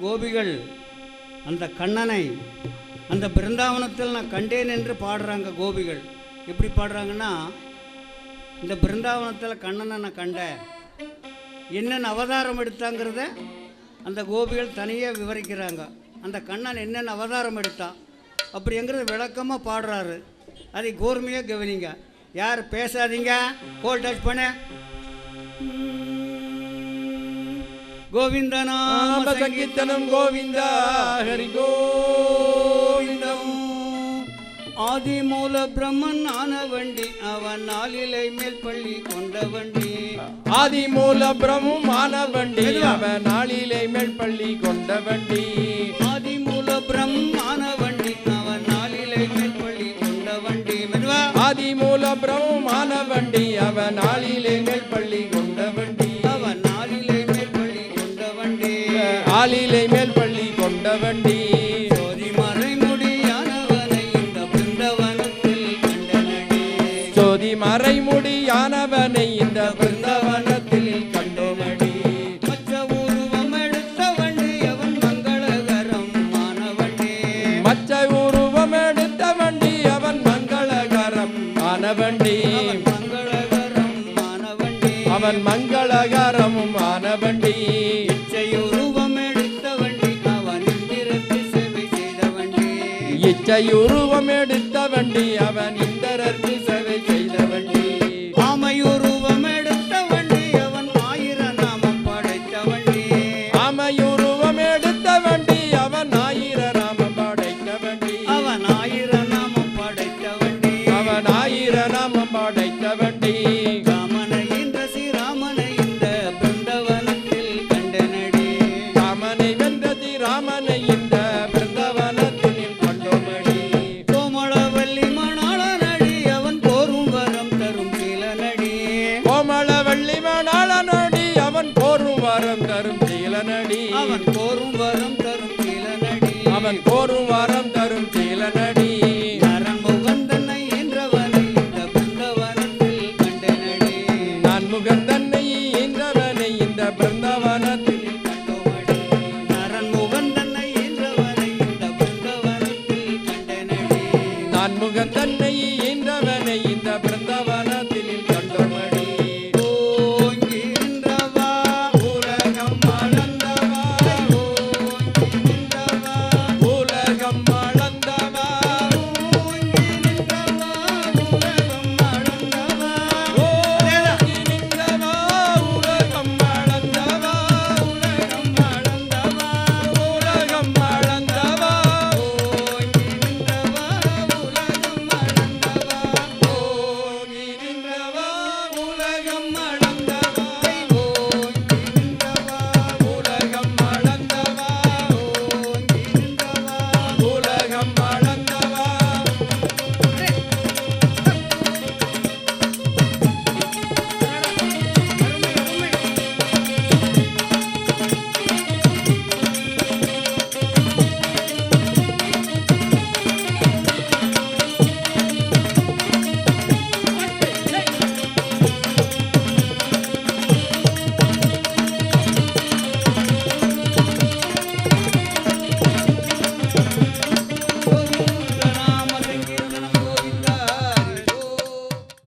கோபிகள் அந்த கண்ணனை அந்த பிருந்தாவனத்தில் நான் கண்டேன் என்று பாடுறாங்க கோபிகள். எப்படி பாடுறாங்கன்னா இந்த பிருந்தாவனத்தில் கண்ணனை நான் கண்டேன். என்னென்ன அவதாரம் எடுத்தாங்கிறத அந்த கோபிகள் தனியாக விவரிக்கிறாங்க. அந்த கண்ணன் என்னென்ன அவதாரம் எடுத்தான் அப்படிங்கிறத விளக்கமாக பாடுறாரு. அதை கூர்மையாக கவனிங்க. யார் பேசாதீங்க கோல் டச் பண்ண. கோவிந்தநாம நாம சங்கீர்த்தனம். கோவிந்தா ஹரி கோவிந்தம். ஆதிமூல பிரம்மன் ஆன வண்டி அவன் நாளிலை மேல் பள்ளி கொண்ட வண்டி ஆதிமூல பிரமும் மானவண்டி அவன் நாளிலே மேல் பள்ளி கொண்ட வண்டி ஆதிமூல பிரம்மான வண்டி அவன் நாளிலை மேல் பள்ளி கொண்ட வண்டி மெதுவா. ஆதிமூல பிரமும் மானவண்டி அவன் நாளிலே மேல் பள்ளி கொண்ட வண்டி ஆளிலே மேல் பள்ளி கொண்ட வண்டி ஜோதி மறைமுடியானவனை இந்த பிருந்தவனத்தில் கண்டனடி. ஜோதி மறைமுடியானவனை இந்த பிருந்தவனத்தில் கண்டோமடி மச்ச உருவம் எடுத்த வண்டி அவன் மங்களகரம் மானவண்டி மச்ச உருவம் எடுத்த வண்டி அவன் மங்களகரம் ஆனவண்டி அவன் மங்களகரம் மானவண்டி அவன் மங்களகரமும் ஆனவண்டி இச்சையுருவம் எடுத்த வண்டி அவன் இந்தரற்கு அவன் கோரும் வரம் தரும் சீலனடி. அவன் கோரும் வரம் தரும் சீலனடி. அவன் கோரும் வரம் தரும் சீலனடி. நரம் முகந்தன்னை என்றவனை இந்த பிருந்தவனத்தில் கண்டனடி. நான் முகந்தன்னை என்றவனை இந்த பிருந்தவனத்தில் கண்டோமடி நரன் முகந்தன்னை என்றவனை இந்த பிருந்தவனத்தில் கண்டனடி.